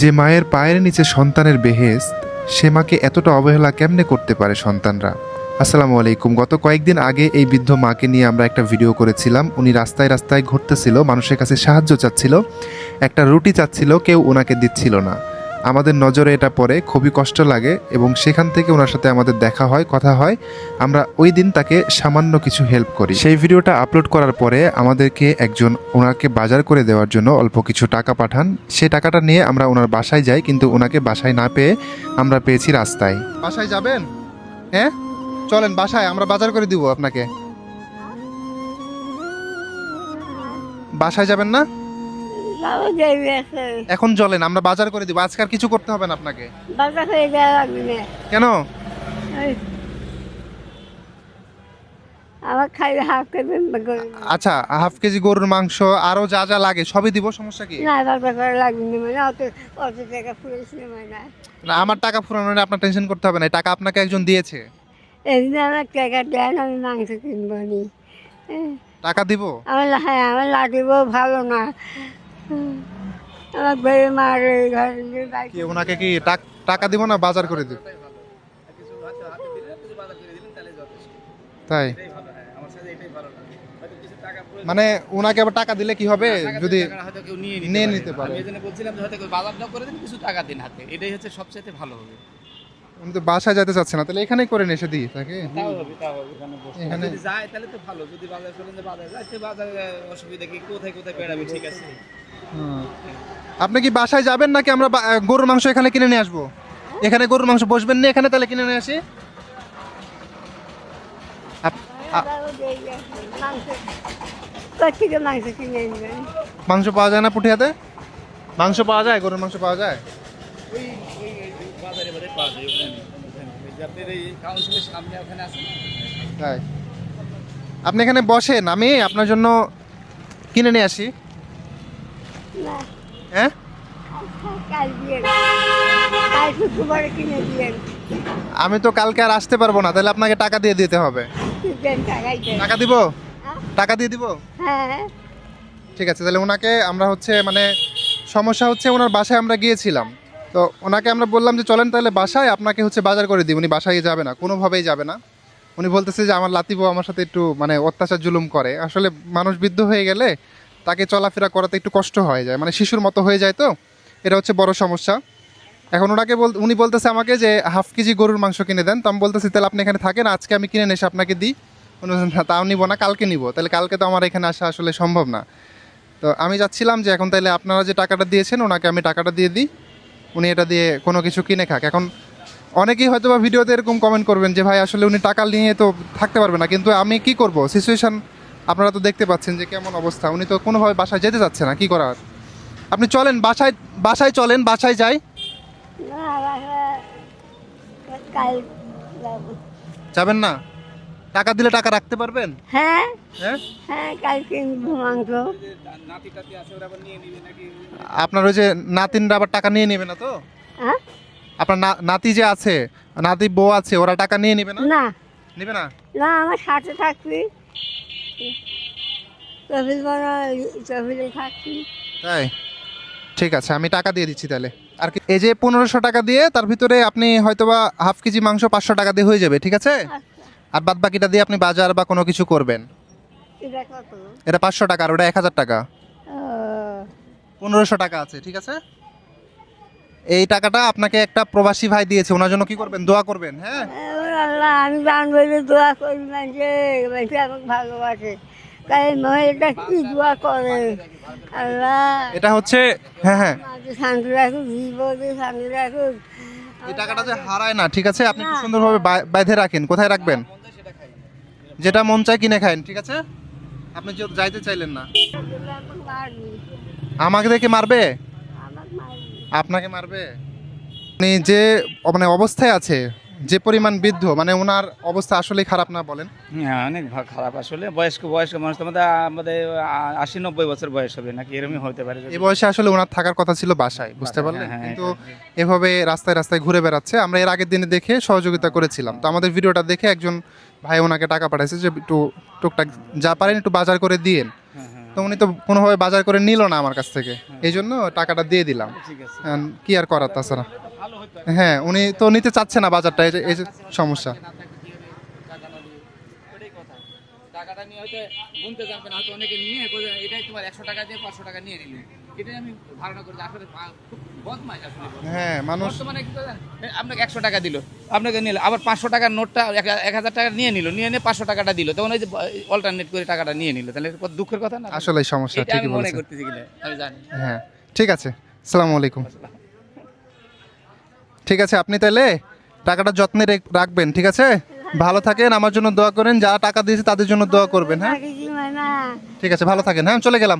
যে মায়ের পায়ের নিচে সন্তানের বেহেস সে মাকে এতটা অবহেলা কেমনে করতে পারে সন্তানরা? আসসালামু আলাইকুম। গত কয়েকদিন আগে এই বৃদ্ধ মাকে নিয়ে আমরা একটা ভিডিও করেছিলাম। উনি রাস্তায় রাস্তায় ঘুরতেছিল, মানুষের কাছে সাহায্য চাচ্ছিল, একটা রুটি চাচ্ছিল, কেউ ওনাকে দিচ্ছিল না। আমাদের নজরে এটা পড়ে, খুবই কষ্ট লাগে এবং সেখান থেকে ওনার সাথে আমাদের দেখা হয়, কথা হয়। আমরা ওই দিন তাকে সামান্য কিছু হেল্প করি। সেই ভিডিওটা আপলোড করার পরে আমাদেরকে একজন ওনাকে বাজার করে দেওয়ার জন্য অল্প কিছু টাকা পাঠান। সেই টাকাটা নিয়ে আমরা ওনার বাসায় যাই, কিন্তু ওনাকে বাসায় না পেয়ে আমরা পেয়েছি রাস্তায়। বাসায় যাবেন? হ্যাঁ? চলেন বাসায়, আমরা বাজার করে দিব আপনাকে। বাসায় যাবেন না? বাবা যাইবে আছে এখন চলেন আমরা বাজার করে দিব। আজকে আর কিছু করতে হবে না আপনাকে। বাবা যাওয়া লাগবে। না কেন? ওই, আমার খাইলে হাফ কেজি করে আচ্ছা হাফ কেজি গরুর মাংস আরও যা যা লাগে সবই দিব সমস্যা কি? না বাবা করে লাগবে না মানে অত অত টাকা ফুলেছিল মানে। না আমার টাকা ফুরানো নিয়ে আপনার টেনশন করতে হবে না এই টাকা আপনাকে একজন দিয়েছে। এদিন আমার টাকা দেন আমি মাংস কিনবো নি। টাকা দিব? আমার লা- হ্যাঁ আমার লাঠিবো ভালো না। কি ওনাকে কি টাকা দিব না বাজার করে দিব তাই? মানে ওনাকে আবার টাকা দিলে কি হবে? যদি নিয়ে নিয়ে নিতে পারে। আমি বলছিলাম হয়তো কেউ বাজারটা করে দিন কিছু টাকা দিন হাতে। এটাই হচ্ছে সবচেয়ে ভালো হবে। উনি তো বাসায় যেতে চাচ্ছে না তাহলে এখানেই করে এসে দিই তাকে? তাও হবে তাও হবে এখানে বসে। এখানে- যদি যায় তাহলে তো ভালো যদি বাজার চলেন যে বাজার যায় বাজারে অসুবিধা কি কোথায় কোথায় বেড়াবে ঠিক আছে? আপনি কি বাসায় যাবেন নাকি আমরা গরুর মাংস এখানে কিনে নিয়ে আসব? এখানে গরুর মাংস বসবেন না এখানে তাহলে কিনে নিয়ে আসি? মাংস পাওয়া যায় না পুঠিয়াতে? মাংস পাওয়া যায়? গরুর মাংস পাওয়া যায় ওই ওই ওই বাজারে বাজারে পাওয়া যায় ওখানে ওখানে। ওই যে আপনার এই কাউন্সিলের সামনে ওখানে আছে তাই আপনি এখানে বসেন আমি আপনার জন্য কিনে নিয়ে আসি। হ্যাঁ? আমি তো কালকে আর আসতে পারব না তাহলে আপনাকে টাকা দিয়ে দিতে হবে। দেন টাকাই দেন। টাকা দিব? টাকা দিয়ে দিব? হ্যাঁ। ঠিক আছে তাহলে ওনাকে আমরা হচ্ছে মানে সমস্যা হচ্ছে ওনার বাসায় আমরা গিয়েছিলাম। তো ওনাকে আমরা বললাম যে চলেন তাহলে বাসায় আপনাকে হচ্ছে বাজার করে দিই উনি বাসায় যাবে না কোনোভাবেই যাবে না। উনি বলতেছে যে আমার লাতিবো আমার সাথে একটু মানে অত্যাচার জুলুম করে। আসলে মানুষ বৃদ্ধ হয়ে গেলে তাকে চলাফেরা করাতে একটু কষ্ট হয়ে যায় মানে শিশুর মতো হয়ে যায় তো। এটা হচ্ছে বড় সমস্যা। এখন ওনাকে বল উনি বলতেছে আমাকে যে হাফ কেজি গরুর মাংস কিনে দেন। তো আমি বলতেছি তাহলে আপনি এখানে থাকেন আজকে আমি কিনে এসে আপনাকে দিই। উনি "না, তাও নিবো না কালকে নিবো। তাহলে কালকে তো আমার এখানে আসা আসলে সম্ভব না। তো আমি যাচ্ছিলাম যে এখন তাহলে আপনারা যে টাকাটা দিয়েছেন ওনাকে আমি টাকাটা দিয়ে দিই। উনি এটা দিয়ে কোনো কিছু কিনে খাক। এখন অনেকেই হয়তো বা ভিডিওতে এরকম কমেন্ট করবেন যে ভাই আসলে উনি টাকা নিয়ে তো থাকতে পারবে না। কিন্তু আমি কি করব? সিচুয়েশান আপনারা তো দেখতে পাচ্ছেন যে কেমন অবস্থা। উনি তো কোনোভাবে বাসায় যেতে যাচ্ছে না কি করার? আপনি চলেন বাসায় বাসায় চলেন বাসায় যাই। যাবেন না? টাকা দিলে টাকা রাখতে পারবেন? হ্যাঁ। হ্যাঁ? হ্যাঁ কাল মাংস আপনার ওই যে নাতিনরা আবার টাকা নিয়ে নেবে না তো? হ্যাঁ? আপনার নাতি যে আছে নাতি বউ আছে ওরা টাকা নিয়ে নেবে না? না। নেবে না? না আমার সাথে থাকবি। চব্বিশ বড় চব্বিশে থাকবি। তাই? ঠিক আছে আমি টাকা দিয়ে দিচ্ছি তাহলে। আর কি এই যে পনেরোশো টাকা দিয়ে তার ভিতরে আপনি হয়তোবা হাফ কেজি মাংস পাঁচশো টাকা দিয়ে হয়ে যাবে ঠিক আছে? আচ্ছা। আর বাদ বাকিটা দিয়ে আপনি বাজার বা কোনো কিছু করবেন? এটা পাঁচশো টাকা আর ওটা এক হাজার টাকা। পনেরোশো টাকা আছে ঠিক আছে? এই টাকাটা আপনাকে একটা প্রবাসী ভাই দিয়েছে ওনার জন্য কি করবেন? দোয়া করবেন হ্যাঁ? ও আল্লাহ আমি গান বলে দোয়া করি না যে আমাকে ভালোবাসে। কি দোয়া করে? এটা হচ্ছে হ্যাঁ হ্যাঁ। এই টাকাটা যে হারায় না ঠিক আছে? আপনি সুন্দরভাবে বা- বেঁধে রাখেন কোথায় রাখবেন? যেটা মন চায় কিনে খায়েন ঠিক আছে? আপনি যে যাইতে চাইলেন না। আমাকে দেখে মারবে? আপনাকে মারবে? আপনি যে মানে অবস্থায় আছে যে পরিমাণ বৃদ্ধ মানে ওনার অবস্থা আসলেই খারাপ না বলেন? হ্যাঁ অনেক খারাপ আসলে। বয়স্ক বয়স্ক মানুষ আমাদের আমাদের আশি নব্বই বছর বয়স হবে নাকি এরকমই হতে পারে এই বয়সে আসলে ওনার থাকার কথা ছিল বাসায় বুঝতে পারলেন? হ্যাঁ, হ্যাঁ, কিন্তু এভাবে রাস্তায় রাস্তায় ঘুরে বেড়াচ্ছে। আমরা এর আগের দিনে দেখে সহযোগিতা করেছিলাম। তো আমাদের ভিডিওটা দেখে একজন ভাই ওনাকে টাকা পাঠাইছে যে একটু টুকটাক যা পারেন একটু বাজার করে দিয়েন। হ্যাঁ, হ্যাঁ। তো উনি তো কোনোভাবে বাজার করে নিল না আমার কাছ থেকে। এই জন্য টাকাটা দিয়ে দিলাম। কি আর করার তাছাড়া? হ্যাঁ উনি তো নিতে চাচ্ছে না বাজারটা এই যে এই যে সমস্যা ওটাই কথা টাকাটা নিয়ে হয়তো গুনতে জানবে না হয়তো অনেকে নিয়ে করে এটাই তোমার একশো টাকা দিয়ে পাঁচশো টাকা নিয়ে নিলে। এটাই আমি ধারণা করি আসলে খুব বদমাইশ আসলে। হ্যাঁ মানুষ কি আপনাকে একশো টাকা দিল আপনাকে নিল আবার পাঁচশো টাকার নোটটা এক- হাজার টাকা নিয়ে নিল নিয়ে নিয়ে পাঁচশো টাকাটা দিল। তখন ওই যে অল্টারনেট করে টাকাটা নিয়ে নিল। তাহলে কত দুঃখের কথা না? আসলেই সমস্যা ঠিকই মনে বলেছেন। করতেছি কিনা আমি জানি। হ্যাঁ ঠিক আছে। আসসালামু আলাইকুম। ঠিক আছে আপনি তাহলে টাকাটা যত্নে রেখ- রাখবেন ঠিক আছে? ভালো থাকেন আমার জন্য দোয়া করেন যারা টাকা দিয়েছে তাদের জন্য দোয়া করবেন হ্যাঁ? ঠিক আছে ভালো থাকেন হ্যাঁ চলে গেলাম।